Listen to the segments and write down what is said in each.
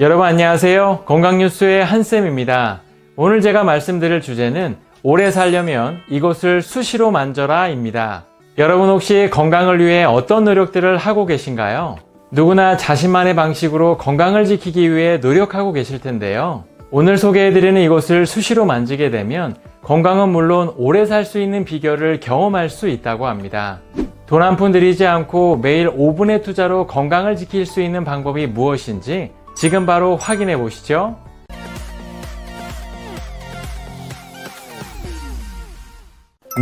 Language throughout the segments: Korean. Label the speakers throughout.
Speaker 1: 여러분 안녕하세요. 건강뉴스의 한쌤입니다. 오늘 제가 말씀드릴 주제는 오래 살려면 이곳을 수시로 만져라 입니다. 여러분 혹시 건강을 위해 어떤 노력들을 하고 계신가요? 누구나 자신만의 방식으로 건강을 지키기 위해 노력하고 계실 텐데요. 오늘 소개해드리는 이곳을 수시로 만지게 되면 건강은 물론 오래 살 수 있는 비결을 경험할 수 있다고 합니다. 돈 한 푼 들이지 않고 매일 5분의 투자로 건강을 지킬 수 있는 방법이 무엇인지 지금 바로 확인해 보시죠.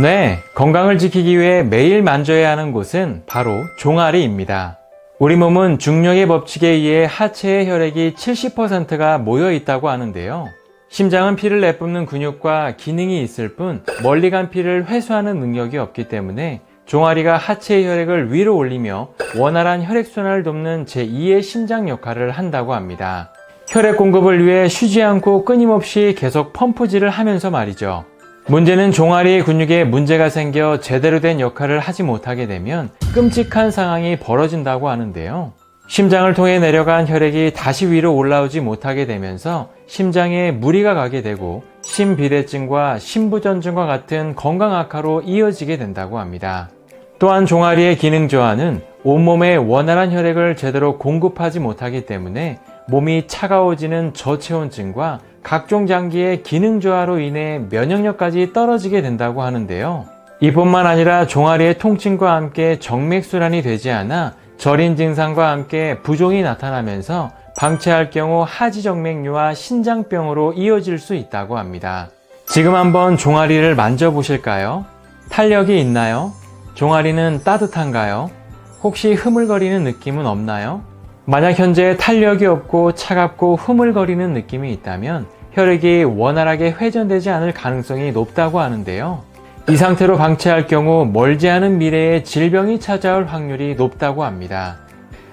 Speaker 1: 네, 건강을 지키기 위해 매일 만져야 하는 곳은 바로 종아리입니다. 우리 몸은 중력의 법칙에 의해 하체의 혈액이 70%가 모여 있다고 하는데요. 심장은 피를 내뿜는 근육과 기능이 있을 뿐 멀리 간 피를 회수하는 능력이 없기 때문에 종아리가 하체의 혈액을 위로 올리며 원활한 혈액순환을 돕는 제2의 심장 역할을 한다고 합니다. 혈액 공급을 위해 쉬지 않고 끊임없이 계속 펌프질을 하면서 말이죠. 문제는 종아리의 근육에 문제가 생겨 제대로 된 역할을 하지 못하게 되면 끔찍한 상황이 벌어진다고 하는데요. 심장을 통해 내려간 혈액이 다시 위로 올라오지 못하게 되면서 심장에 무리가 가게 되고 심비대증과 심부전증과 같은 건강 악화로 이어지게 된다고 합니다. 또한 종아리의 기능 저하는 온몸에 원활한 혈액을 제대로 공급하지 못하기 때문에 몸이 차가워지는 저체온증과 각종 장기의 기능 저하로 인해 면역력까지 떨어지게 된다고 하는데요. 이뿐만 아니라 종아리의 통증과 함께 정맥순환이 되지 않아 저린 증상과 함께 부종이 나타나면서 방치할 경우 하지정맥류와 신장병으로 이어질 수 있다고 합니다. 지금 한번 종아리를 만져보실까요? 탄력이 있나요? 종아리는 따뜻한가요? 혹시 흐물거리는 느낌은 없나요? 만약 현재 탄력이 없고 차갑고 흐물거리는 느낌이 있다면 혈액이 원활하게 회전되지 않을 가능성이 높다고 하는데요. 이 상태로 방치할 경우 멀지 않은 미래에 질병이 찾아올 확률이 높다고 합니다.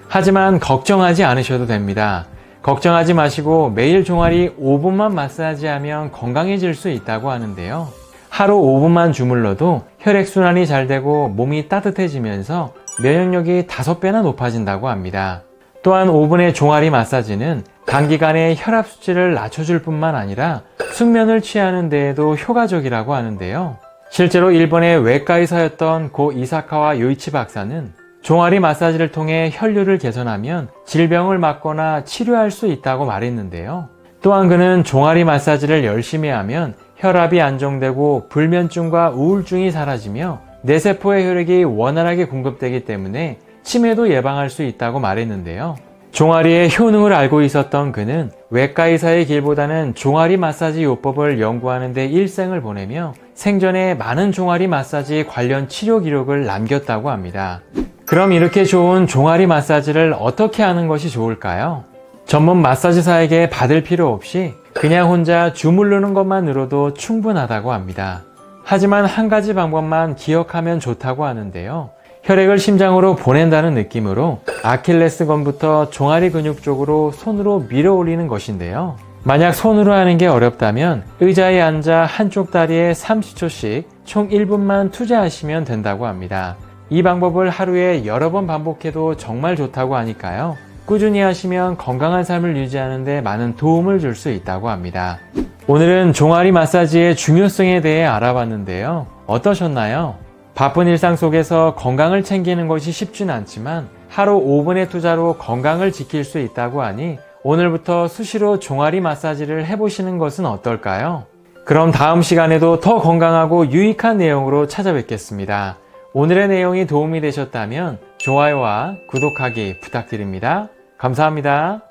Speaker 1: 하지만 걱정하지 않으셔도 됩니다. 걱정하지 마시고 매일 종아리 5분만 마사지하면 건강해질 수 있다고 하는데요. 하루 5분만 주물러도 혈액순환이 잘 되고 몸이 따뜻해지면서 면역력이 5배나 높아진다고 합니다. 또한 5분의 종아리 마사지는 단기간에 혈압 수치를 낮춰줄 뿐만 아니라 숙면을 취하는 데에도 효과적이라고 하는데요. 실제로 일본의 외과 의사였던 고 이사카와 요이치 박사는 종아리 마사지를 통해 혈류를 개선하면 질병을 막거나 치료할 수 있다고 말했는데요. 또한 그는 종아리 마사지를 열심히 하면 혈압이 안정되고 불면증과 우울증이 사라지며 뇌세포의 혈액이 원활하게 공급되기 때문에 치매도 예방할 수 있다고 말했는데요. 종아리의 효능을 알고 있었던 그는 외과 의사의 길보다는 종아리 마사지 요법을 연구하는 데 일생을 보내며 생전에 많은 종아리 마사지 관련 치료 기록을 남겼다고 합니다. 그럼 이렇게 좋은 종아리 마사지를 어떻게 하는 것이 좋을까요? 전문 마사지사에게 받을 필요 없이 그냥 혼자 주무르는 것만으로도 충분하다고 합니다. 하지만 한 가지 방법만 기억하면 좋다고 하는데요. 혈액을 심장으로 보낸다는 느낌으로 아킬레스건부터 종아리 근육 쪽으로 손으로 밀어 올리는 것인데요. 만약 손으로 하는 게 어렵다면 의자에 앉아 한쪽 다리에 30초씩 총 1분만 투자하시면 된다고 합니다. 이 방법을 하루에 여러 번 반복해도 정말 좋다고 하니까요. 꾸준히 하시면 건강한 삶을 유지하는데 많은 도움을 줄 수 있다고 합니다. 오늘은 종아리 마사지의 중요성에 대해 알아봤는데요. 어떠셨나요? 바쁜 일상 속에서 건강을 챙기는 것이 쉽지는 않지만 하루 5분의 투자로 건강을 지킬 수 있다고 하니 오늘부터 수시로 종아리 마사지를 해보시는 것은 어떨까요? 그럼 다음 시간에도 더 건강하고 유익한 내용으로 찾아뵙겠습니다. 오늘의 내용이 도움이 되셨다면 좋아요와 구독하기 부탁드립니다. 감사합니다.